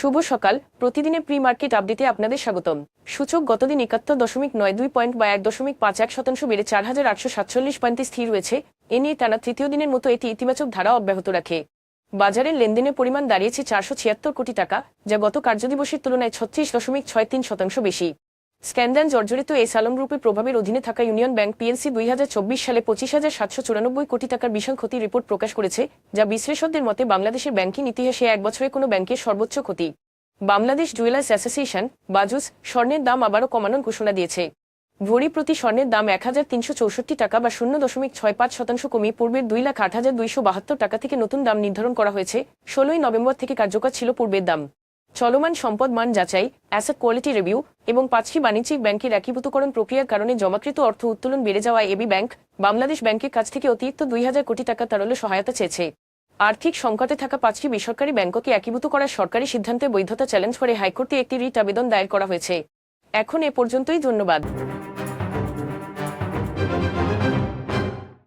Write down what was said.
শুভ সকাল। প্রতিদিনের pre market আপডেটে আপনাদের স্বাগতম। সূচক গতদিন একাত্তর দশমিক নয় দুই পয়েন্ট বা এক দশমিক পাঁচ এক শতাংশ বেড়ে চার হাজার আটশো সাতচল্লিশ পয়েন্টে স্থির রয়েছে। এ নিয়ে টানা তৃতীয় দিনের মতো এটি ইতিবাচক ধারা অব্যাহত রাখে। বাজারের লেনদেনের পরিমাণ দাঁড়িয়েছে চারশো ছিয়াত্তর কোটি টাকা, যা গত কার্যদিবসের তুলনায় ছত্রিশ দশমিক ছয় তিন শতাংশ বেশি। স্ক্যান্ডান জর্জরিত এই সালম গ্রুপের প্রভাবের অধীনে থাকা ইউনিয়ন ব্যাংক পিএলসি দুই হাজার চব্বিশ সালে পঁচিশ হাজার সাতশো চুরানব্বই কোটি টাকার বিশাল ক্ষতি রিপোর্ট প্রকাশ করেছে, যা বিশ্লেষকদের মতে বাংলাদেশের ব্যাংকিং ইতিহাসে এক বছরে কোনো ব্যাংকের সর্বোচ্চ ক্ষতি। বাংলাদেশ জুয়েলার্স অ্যাসোসিয়েশন, বাজুস, স্বর্ণের দাম আবারও কমানোর ঘোষণা দিয়েছে। ভরি প্রতি স্বর্ণের দাম এক হাজার তিনশো চৌষট্টি টাকা বা শূন্য দশমিক ছয় পাঁচ শতাংশ কমিয়ে পূর্বের দুই লাখ আট হাজার দুইশো বাহাত্তর টাকা থেকে নতুন দাম নির্ধারণ করা হয়েছে, ষোলোই নভেম্বর থেকে কার্যকর ছিল পূর্বের দাম। চলমান সম্পদ মান যাচাই, অ্যাসেট কোয়ালিটি রিভিউ এবং পাঁচটি বাণিজ্যিক ব্যাংকের একীভূতকরণ প্রক্রিয়ার কারণে জমাকৃত অর্থ উত্তোলন বেড়ে যাওয়ায় এবি ব্যাংক বাংলাদেশ ব্যাংকের কাছ থেকে অতিরিক্ত দুই হাজার কোটি টাকা তারল্য সহায়তা চেয়েছে। আর্থিক সংকটে থাকা পাঁচটি বেসরকারি ব্যাংককে একীভূত করার সরকারি সিদ্ধান্তে বৈধতা চ্যালেঞ্জ করে হাইকোর্টে একটি রিট আবেদন দায়ের করা হয়েছে। এখন এ পর্যন্তই, ধন্যবাদ।